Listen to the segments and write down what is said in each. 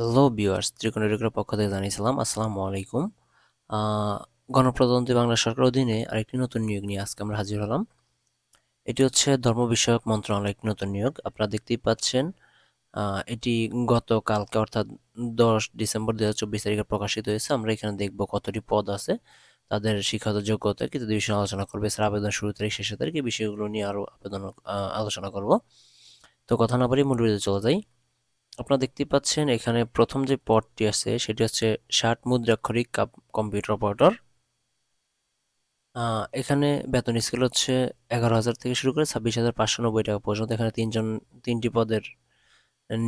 Hello viewers ত্রিকোণ রেডিওর পক্ষ থেকে জানিয়েছিলাম, আসসালামু আলাইকুম। গণপ্রজাতন্ত্রী বাংলা সরকার অধীনে আরেকটি নতুন নিয়োগ নিয়ে আজকে আমরা হাজির হলাম। এটি হচ্ছে ধর্ম বিষয়ক মন্ত্রণালয় একটি নতুন নিয়োগ। আপনারা দেখতেই পাচ্ছেন এটি গতকালকে অর্থাৎ দশ ডিসেম্বর দু চব্বিশ তারিখে প্রকাশিত হয়েছে। আমরা এখানে দেখব কতটি পদ আছে, তাদের শিক্ষাগত যোগ্যতা কিন্তু বিষয়ে আলোচনা করবে। এছাড়া আবেদন শুরু তারিখ, শেষের তারিখ, এই বিষয়গুলো নিয়ে আরও আবেদন আলোচনা করব। তো কথা না বাড়িয়ে মূল চলে যাই। আপনারা দেখতে পাচ্ছেন, এখানে প্রথম যে পদটি আছে, সেটি হচ্ছে ষাট মুদ্রাক্ষরিক কম্পিউটার অপারেটর। এখানে বেতন স্কেল হচ্ছে এগারো হাজার থেকে শুরু করে ছাব্বিশ হাজার পাঁচশো নব্বই টাকা পর্যন্ত। এখানে তিনজন, তিনটি পদের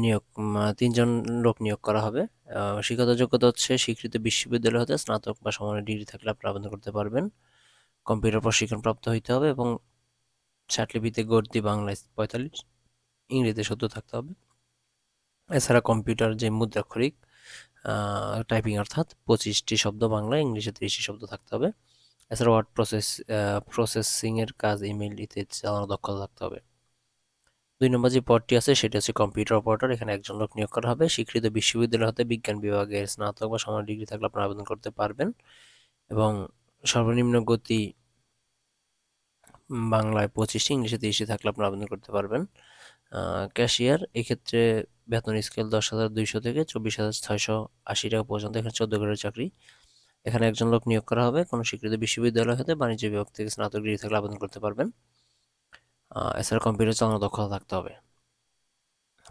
নিয়োগ তিনজন লোক নিয়োগ করা হবে। শিক্ষাগত যোগ্যতা হচ্ছে স্বীকৃত বিশ্ববিদ্যালয় হতে স্নাতক বা সমানের ডিগ্রি থাকলে আপনি আবেদন করতে পারবেন। কম্পিউটার প্রশিক্ষণ প্রাপ্ত হইতে হবে এবং ষাটলিপিতে গদ্যি বাংলায় পঁয়তাল্লিশ, ইংরেজিতে সত্তর থাকতে হবে। এছাড়া কম্পিউটার যে মুদ্রাক্ষরিক টাইপিং অর্থাৎ পঁচিশটি শব্দ বাংলা ইংলিশে তিরিশটি শব্দ থাকতে হবে। এছাড়া ওয়ার্ড প্রসেস প্রসেসিংয়ের কাজ ইমেল ইতে চালানোর দক্ষতা থাকতে হবে। দুই নম্বর যে পদটি আছে, সেটি হচ্ছে কম্পিউটার অপারেটর এখানে একজন লোক নিয়োগ করা হবে। স্বীকৃত বিশ্ববিদ্যালয় হতে বিজ্ঞান বিভাগের স্নাতক বা সমান ডিগ্রি থাকলে আপনারা আবেদন করতে পারবেন। এবং সর্বনিম্ন গতি বাংলায় পঁচিশটি, ইংলিশে তিরিশটি থাকলে আপনারা আবেদন করতে পারবেন। ক্যাশিয়ার, এক্ষেত্রে বেতন স্কেল দশ হাজার দুইশো থেকে চব্বিশ হাজার ছয়শো আশি টাকা পর্যন্ত, এখানে চোদ্দ গ্রেডের চাকরি। এখানে একজন লোক নিয়োগ করা হবে, কোনো স্বীকৃত বিশ্ববিদ্যালয় হতে বাণিজ্য বিভাগ থেকে স্নাতক ডিগ্রি থাকলে আবেদন করতে পারবেন। এছাড়া কম্পিউটার চালানোর দক্ষতা থাকতে হবে।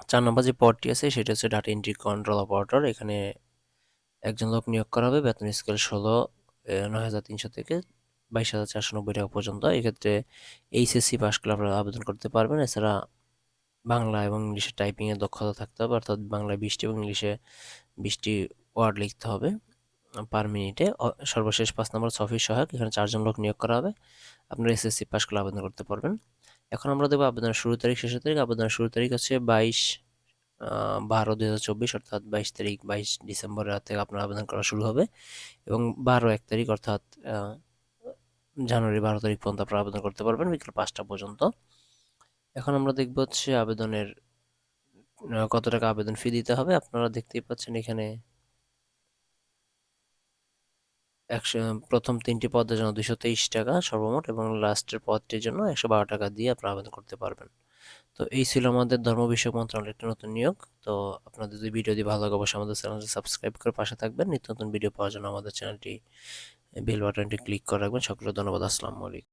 চার নম্বর যে পদটি আছে, সেটা হচ্ছে ডাটা এন্ট্রি কন্ট্রোল অপারেটর এখানে একজন লোক নিয়োগ করা হবে, বেতন স্কেল ষোলো নয় হাজার তিনশো থেকে বাইশ হাজার চারশো নব্বই টাকা পর্যন্ত। এক্ষেত্রে এইচএসসি পাস করলে আপনারা আবেদন করতে পারবেন। এছাড়া বাংলা এবং ইংলিশে টাইপিংয়ের দক্ষতা থাকতে হবে, অর্থাৎ বাংলায় বিশটি এবং ইংলিশে বিশটি ওয়ার্ড লিখতে হবে পার মিনিটে। সর্বশেষ পাঁচ নম্বর অফিস সহায়ক, এখানে চারজন লোক নিয়োগ করা হবে। আপনারা এসএসসি পাস করলে আবেদন করতে পারবেন। এখন আমরা দেবো আবেদনের শুরু তারিখ, শেষের তারিখ। আবেদনের শুরু তারিখ হচ্ছে বাইশ বারো দুই হাজার চব্বিশ, অর্থাৎ বাইশ তারিখ, বাইশ ডিসেম্বর থেকে আপনার আবেদন করা শুরু হবে। এবং বারো এক তারিখ, অর্থাৎ জানুয়ারি বারো তারিখ পর্যন্ত আপনারা আবেদন করতে পারবেন, বিকেল পাঁচটা পর্যন্ত। এখন আমরা দেখব হচ্ছে আবেদনের কত টাকা আবেদন ফি দিতে হবে। আপনারা দেখতেই পাচ্ছেন এখানে একশো, প্রথম তিনটি পদের জন্য দুশো তেইশ টাকা সর্বমোট এবং লাস্টের পদটির জন্য একশো বারো টাকা দিয়ে আপনারা আবেদন করতে পারবেন। তো এই ছিল আমাদের ধর্ম বিষয়ক মন্ত্রণালয়ের একটি নতুন নিয়োগ। তো আপনাদের যদি ভিডিও ভিডিওটি ভালো লাগে, অবশ্যই আমাদের চ্যানেলটি সাবস্ক্রাইব করে পাশে থাকবেন। নিত্য নতুন ভিডিও পাওয়ার জন্য আমাদের চ্যানেলটি বেল বাটনটি ক্লিক করে রাখবেন। সকলে ধন্যবাদ আসসালামু আলাইকুম।